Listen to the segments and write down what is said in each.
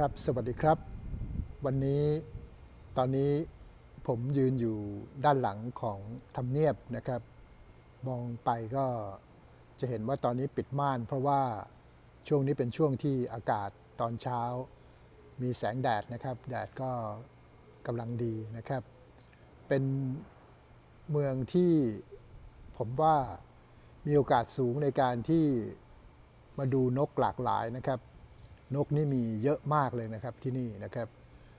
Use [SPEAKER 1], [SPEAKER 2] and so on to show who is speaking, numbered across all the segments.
[SPEAKER 1] ครับ สวัสดีครับ วันนี้ตอนนี้ผมยืนอยู่ด้านหลังของทำเนียบนะครับ มองไปก็จะเห็นว่าตอนนี้ปิดม่าน เพราะว่าช่วงนี้เป็นช่วงที่อากาศตอนเช้า มีแสงแดดนะครับ แดดก็กำลังดีนะครับ เป็นเมืองที่ผมว่ามีโอกาสสูงในการที่มาดูนกหลากหลายนะครับ นกนี่มีเยอะมากเลยนะครับที่นี่นะครับ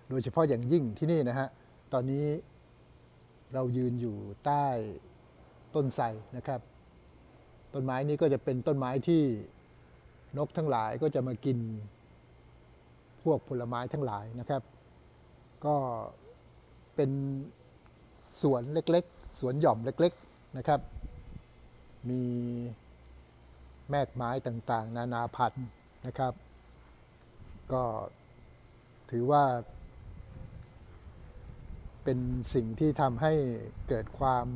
[SPEAKER 1] โดยเฉพาะอย่างยิ่งที่นี่นะฮะ ตอนนี้เรายืนอยู่ใต้ต้นไทรนะครับ ต้นไม้นี้ก็จะเป็นต้นไม้ที่นกทั้งหลายก็จะมากิน พวกผลไม้ทั้งหลายนะครับ ก็เป็นสวนเล็กๆ สวนหย่อมเล็กๆนะครับ มีแมกไม้ต่างๆ นานาพันธุ์นะครับ ก็ถือว่าเป็นสิ่งที่ทำให้เกิดความ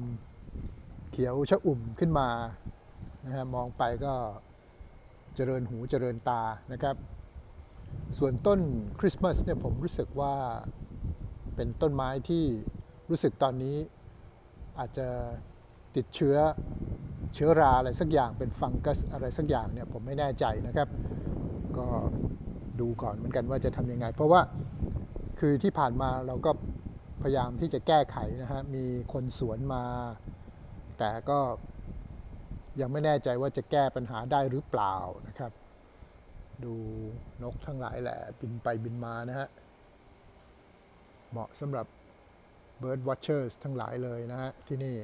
[SPEAKER 1] เขียวชะอุ่มขึ้นมานะฮะมองไปก็เจริญหูเจริญตานะครับ ส่วนต้นคริสต์มาสเนี่ยผมรู้สึกว่าเป็นต้นไม้ที่รู้สึกตอนนี้อาจจะติดเชื้อเชื้อราอะไรสักอย่างเป็นฟังกัสอะไรสักอย่างเนี่ยผมไม่แน่ใจนะครับ ก็ ดูก่อนเหมือนกันว่าจะทำยังไง เพราะว่าคือที่ผ่านมาเราก็พยายามที่จะแก้ไขนะฮะมีคนสวนมา แต่ก็ยังไม่แน่ใจว่าจะแก้ปัญหาได้หรือเปล่านะครับ ดูนกทั้งหลายแหละบินไปบินมานะฮะเหมาะสำหรับ bird watchers ทั้งหลายเลยนะฮะที่นี่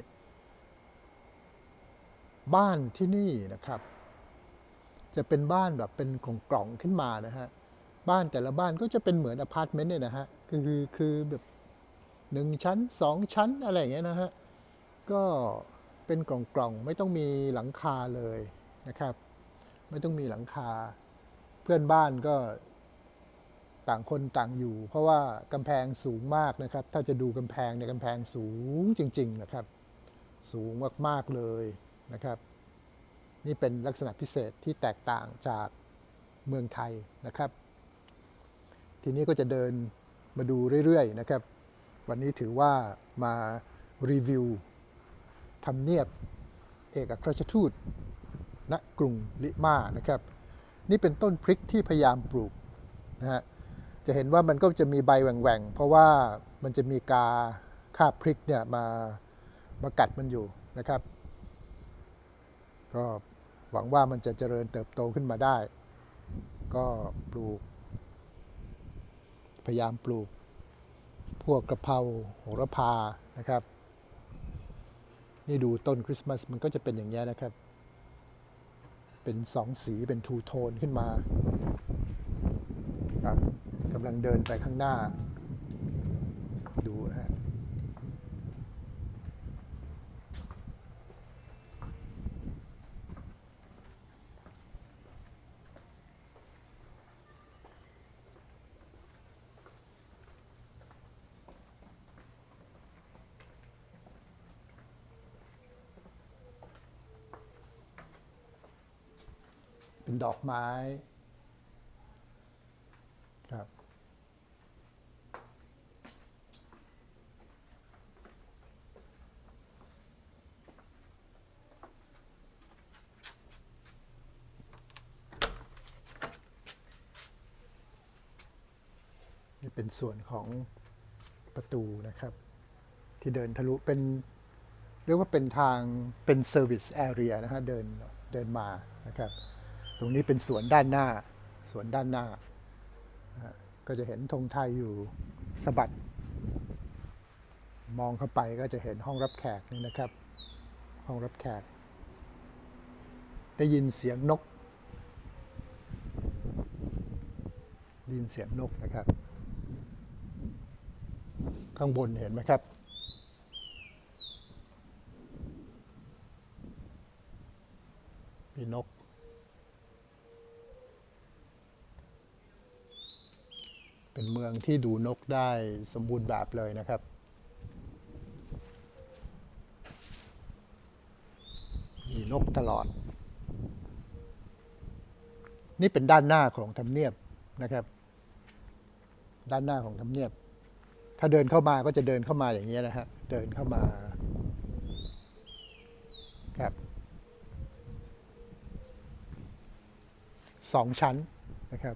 [SPEAKER 1] บ้านที่นี่นะครับ จะเป็นบ้านแบบเป็นกล่องๆขึ้นมานะฮะ บ้านแต่ละบ้านก็จะเป็นเหมือนอพาร์ตเมนต์เนี่ยนะฮะคือคือคือแบบหนึ่งชั้นสองชั้นอะไรอย่างเงี้ยนะฮะก็เป็นกล่องๆไม่ต้องมีหลังคาเลยนะครับ ไม่ต้องมีหลังคา เพื่อนบ้านก็ต่างคนต่างอยู่ เพราะว่ากำแพงสูงมากนะครับ ถ้าจะดูกำแพงเนี่ยกำแพงสูงจริง ๆนะครับ สูงมากๆเลยนะครับ นี่เป็นลักษณะพิเศษที่แตกต่างจากเมืองไทยนะครับ ทีนี้ก็จะเดินมาดูเรื่อยๆนะครับ วันนี้ถือว่ามารีวิวทำเนียบเอกอัครราชทูตณกรุงลิมานะครับ นี่เป็นต้นพริกที่พยายามปลูกนะฮะจะเห็นว่ามันก็จะมีใบแหว่งๆ เพราะว่ามันจะมีกาคาบพริกเนี่ยมามากัดมันอยู่นะครับ ก็หวังว่ามันจะเจริญเติบโตขึ้นมาได้ ก็ปลูก พยายามปลูก พวกกระเพราโหระพานะครับ นี่ดูต้นคริสต์มาสมันก็จะเป็นอย่างนี้นะครับ เป็นสองสีเป็นทูโทนขึ้นมาครับกำลังเดินไปข้างหน้า ดูนะฮะ เป็นดอกไม้ครับ นี่เป็นส่วนของประตูนะครับ ที่เดินทะลุเป็น เรียกว่าเป็นทางเป็นเซอร์วิสแอเรียนะฮะ เดินเดินมานะครับ ตรงนี้เป็นสวนด้านหน้า สวนด้านหน้า ก็จะเห็นธงไทยอยู่สะบัด มองเข้าไปก็จะเห็นห้องรับแขกนี่นะครับ ห้องรับแขก ได้ยินเสียงนกได้ยินเสียงนกนะครับ ข้างบนเห็นไหมครับมีนก เมืองที่ดูนกได้สมบูรณ์แบบเลยนะครับ มีนกตลอด นี่เป็นด้านหน้าของทำเนียบนะครับ ด้านหน้าของทำเนียบ ถ้าเดินเข้ามาก็จะเดินเข้ามาอย่างนี้นะฮะเดินเข้ามาครับสองชั้นนะครับ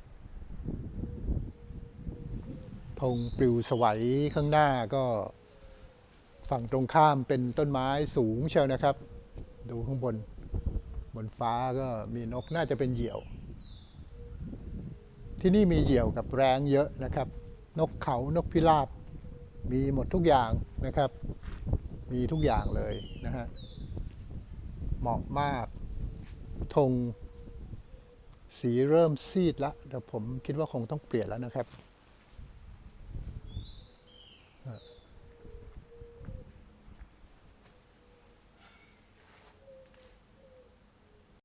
[SPEAKER 1] ธงปลิวสวัยข้างหน้าก็ ฝั่งตรงข้ามเป็นต้นไม้สูงเชียวนะครับ ดูข้างบน บนฟ้าก็มีนกน่าจะเป็นเหยี่ยว ที่นี่มีเหยี่ยวกับแรงเยอะนะครับ นกเขานกพิราบ มีหมดทุกอย่างนะครับ มีทุกอย่างเลยนะฮะเหมาะมากธงสีเริ่มซีดละเดี๋ยวผมคิดว่าคงต้องเปลี่ยนแล้วนะครับ হ্যাঁ